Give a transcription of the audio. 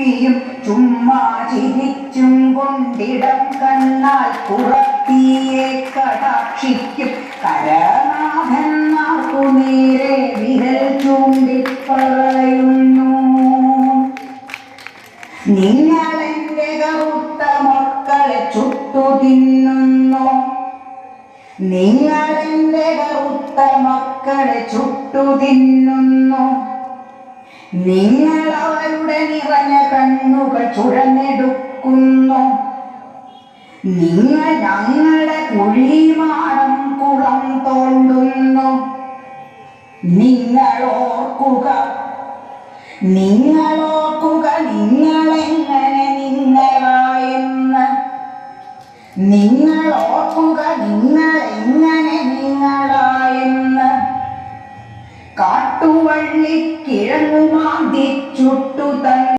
തുപ്പിയും ചുമ്മാ ചിരിച്ചും കൊണ്ടിടം കണ്ണാൽ പുറത്തിയെ കടാക്ഷിക്കും. കരനാഥന്മാർക്കു നേരെ വിരൽ ചൂണ്ടിപ്പറയുന്നു. നിങ്ങളെന്റെ കറുത്ത മക്കളെ ചുട്ടു തിന്നുന്നു. നിങ്ങളെന്റെ കറുത്ത മക്കളെ ചുട്ടു തിന്നുന്നു. നിങ്ങൾ അവരുടെ നിറഞ്ഞ കണ്ണുകൾ ചുഴന്നെടുക്കുന്നു നിങ്ങൾ ഞങ്ങളുടെ കുഴിമാറം കുളം തോണ്ടുന്നു. നിങ്ങളോർക്കുക നിങ്ങളോർക്കുക നിങ്ങളെങ്ങനെ നിങ്ങളായെന്ന്. നിങ്ങളോർക്കുക നിങ്ങളെങ്ങനെ നിങ്ങളായെന്ന്. കാട്ടുവള്ളി കിഴങ്ങുമാന്തി ചുട്ടു തന്നെ